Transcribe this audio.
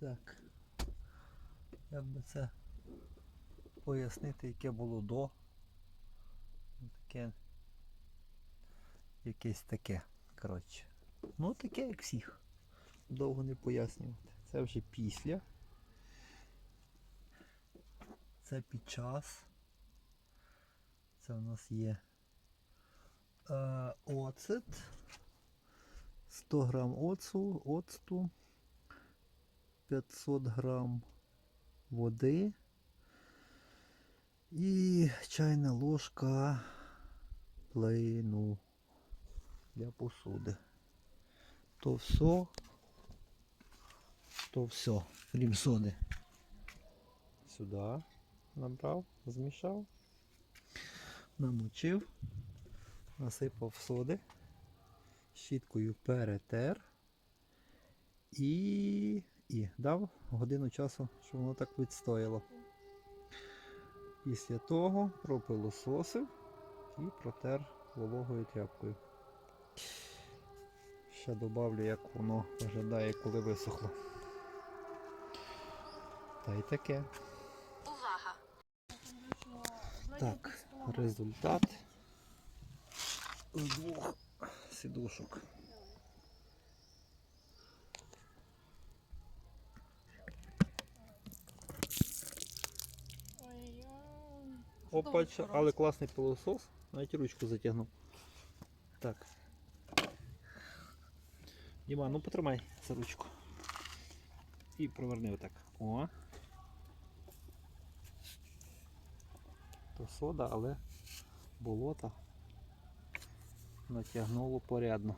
Так. Як би це пояснити, яке було до. Таке. Якесь таке. Коротше. Ну таке як всіх. Довго не пояснювати. Це вже після. Це під час. Це у нас є е, оцет. 100 грам оцу, оцту, 500 грам води. І чайна ложка плейну для посуди. То все, то все, крім соди. Сюди набрав, змішав, намочив, насипав соди. Щіткою перетер. І, і дав годину часу, щоб воно так відстояло. Після того пропилососив і протер вологою тряпкою. Ще добавлю, як воно виглядає, коли висохло. Та й таке. Увага! Так, результат з двох сідушок. Ой-ой. Але класний пилосос. Навіть ручку затягнув. Так. Діма, ну потримай за ручку. І проверни отак. О. То сода, але болота натягнуло порядно.